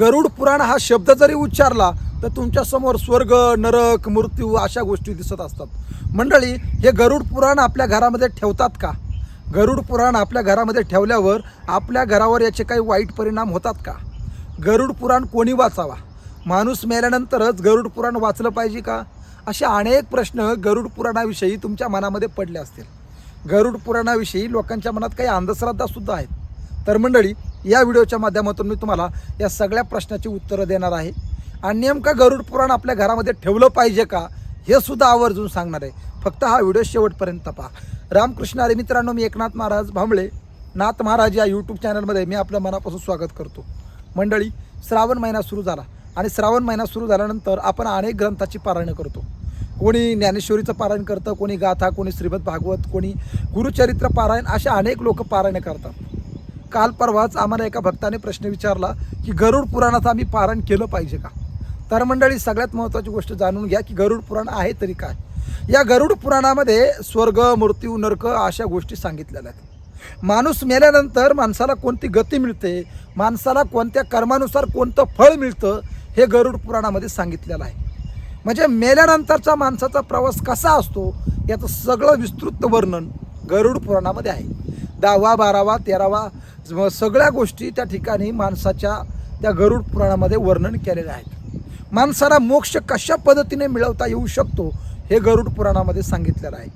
गरुड पुराण हा शब्द जरी उच्चारला तर तुमच्यासमोर स्वर्ग नरक मृत्यू अशा गोष्टी दिसत असतात. मंडळी हे गरुड पुराण आपल्या घरामध्ये ठेवतात का? गरुड पुराण आपल्या घरामध्ये ठेवल्यावर आपल्या घरावर याचे काही वाईट परिणाम होतात का? गरुड पुराण कोणी वाचावा? माणूस मेल्यानंतरच गरुड पुराण वाचलं पाहिजे का? असे अनेक प्रश्न गरुड पुराणाविषयी तुमच्या मनामध्ये पडले असतील. गरुड पुराणाविषयी लोकांच्या मनात काही अंधश्रद्धासुद्धा आहेत. तर मंडळी या व्हिडिओच्या माध्यमातून मी तुम्हाला या सगळ्या प्रश्नाची उत्तरं देणार आहे. आणि नेमकं गरुड पुराण आपल्या घरामध्ये ठेवलं पाहिजे का हे सुद्धा आवर्जून सांगणार आहे. फक्त हा व्हिडिओ शेवटपर्यंत पहा. रामकृष्ण अरे मित्रांनो मी एकनाथ महाराज भांबळे नाथ महाराज या यूट्यूब चॅनलमध्ये मी आपल्या मनापासून स्वागत करतो. मंडळी श्रावण महिना सुरू झाला आणि श्रावण महिना सुरू झाल्यानंतर आपण अनेक ग्रंथाची पारायणं करतो. कोणी ज्ञानेश्वरीचं पारायण करतं कोणी गाथा कोणी श्रीमद भागवत कोणी गुरुचरित्र पारायण असे अनेक लोक पारायण करतात. काल परवाच आम्हाला एका भक्ताने प्रश्न विचारला की गरुड पुराणाचं आम्ही पारण केलं पाहिजे का? तर मंडळी सगळ्यात महत्त्वाची गोष्ट जाणून घ्या की गरुड पुराण आहे तरी काय? या गरुड पुराणामध्ये स्वर्ग मृत्यू नरक अशा गोष्टी सांगितलेल्या आहेत. माणूस मेल्यानंतर माणसाला कोणती गती मिळते? माणसाला कोणत्या कर्मानुसार कोणतं फळ मिळतं? हे गरुड पुराणामध्ये सांगितलेलं आहे. म्हणजे मेल्यानंतरचा माणसाचा प्रवास कसा असतो? याचं सगळं विस्तृत वर्णन गरुड पुराणामध्ये आहे. दहावा बारावा तेरावा सगळ्या गोष्टी त्या ठिकाणी माणसाच्या त्या गरुड पुराणामध्ये वर्णन केलेले आहेत. माणसाला मोक्ष कशा पद्धतीने मिळवता येऊ शकतो हे गरुड पुराणामध्ये सांगितलेलं आहे.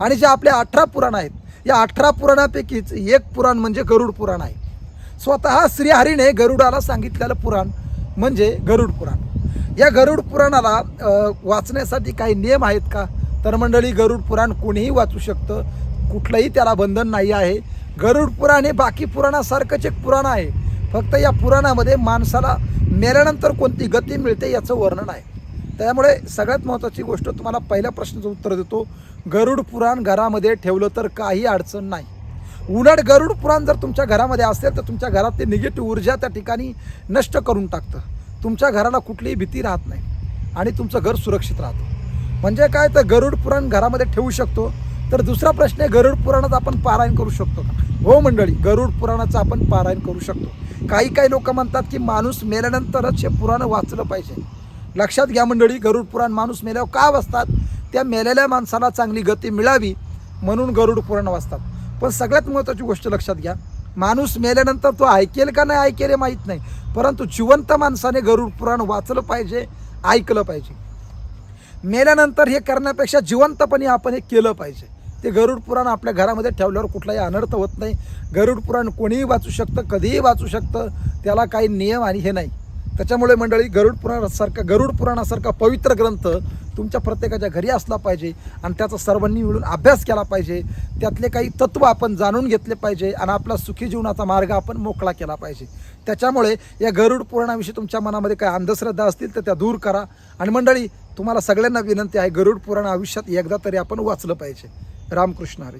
आणि जे आपले अठरा पुराण आहेत या अठरा पुराणापैकीच एक पुराण म्हणजे गरुड पुराण आहे. स्वतः श्रीहरीने गरुडाला सांगितलेलं पुराण म्हणजे गरुड पुराण. या गरुड पुराणाला वाचण्यासाठी काही नियम आहेत का? तर मंडळी गरुड पुराण कोणीही वाचू शकतं. कुठलंही त्याला बंधन नाही आहे. गरुड पुराण हे बाकी पुराणासारखंच एक पुराण आहे. फक्त या पुराणामध्ये माणसाला मेल्यानंतर कोणती गती मिळते याचं वर्णन आहे. त्यामुळे सगळ्यात महत्त्वाची गोष्ट तुम्हाला पहिल्या प्रश्नाचं उत्तर देतो. गरुड पुराण घरामध्ये ठेवलं तर काही अडचण नाही. उलट गरुड पुराण जर तुमच्या घरामध्ये असेल तर तुमच्या घरातली निगेटिव्ह ऊर्जा त्या ठिकाणी नष्ट करून टाकतं. तुमच्या घराला कुठलीही भीती राहत नाही आणि तुमचं घर सुरक्षित राहतं. म्हणजे काय? तर गरुड पुराण घरामध्ये ठेवू शकतो. तर दुसरा प्रश्न आहे गरुड पुराणाचं आपण पारायण करू शकतो का? हो मंडळी गरुड पुराणाचं आपण पारायण करू शकतो. काही काही लोक म्हणतात की माणूस मेल्यानंतरच हे पुराण वाचलं पाहिजे. लक्षात घ्या मंडळी गरुड पुराण माणूस मेल्यावर का वाचतात? त्या मेलेल्या माणसाला चांगली गती मिळावी म्हणून गरुड पुराण वाचतात. पण सगळ्यात महत्त्वाची गोष्ट लक्षात घ्या माणूस मेल्यानंतर तो ऐकेल का नाही ऐकेल हे माहीत नाही परंतु जिवंत माणसाने गरुड पुराण वाचलं पाहिजे ऐकलं पाहिजे. मेल्यानंतर हे करण्यापेक्षा जिवंतपणे आपण हे केलं पाहिजे. ते गरुड पुराण आपल्या घरामध्ये ठेवल्यावर कुठलाही अनर्थ होत नाही. गरुड पुराण कोणीही वाचू शकतं कधीही वाचू शकतं. त्याला काही नियम आणि हे नाही. त्याच्यामुळे मंडळी गरुड पुराणासारखा गरुड पुराणासारखा पवित्र ग्रंथ तुमच्या प्रत्येकाच्या घरी असला पाहिजे आणि त्याचा सर्वांनी मिळून अभ्यास केला पाहिजे. त्यातले काही तत्त्व आपण जाणून घेतले पाहिजे आणि आपला सुखी जीवनाचा मार्ग आपण मोकळा केला पाहिजे. त्याच्यामुळे या गरुड पुराणाविषयी तुमच्या मनामध्ये काही अंधश्रद्धा असतील तर त्या दूर करा. आणि मंडळी तुम्हाला सगळ्यांना विनंती आहे गरुड पुराण आयुष्यात एकदा तरी आपण वाचलं पाहिजे. रामकृष्ण हरी.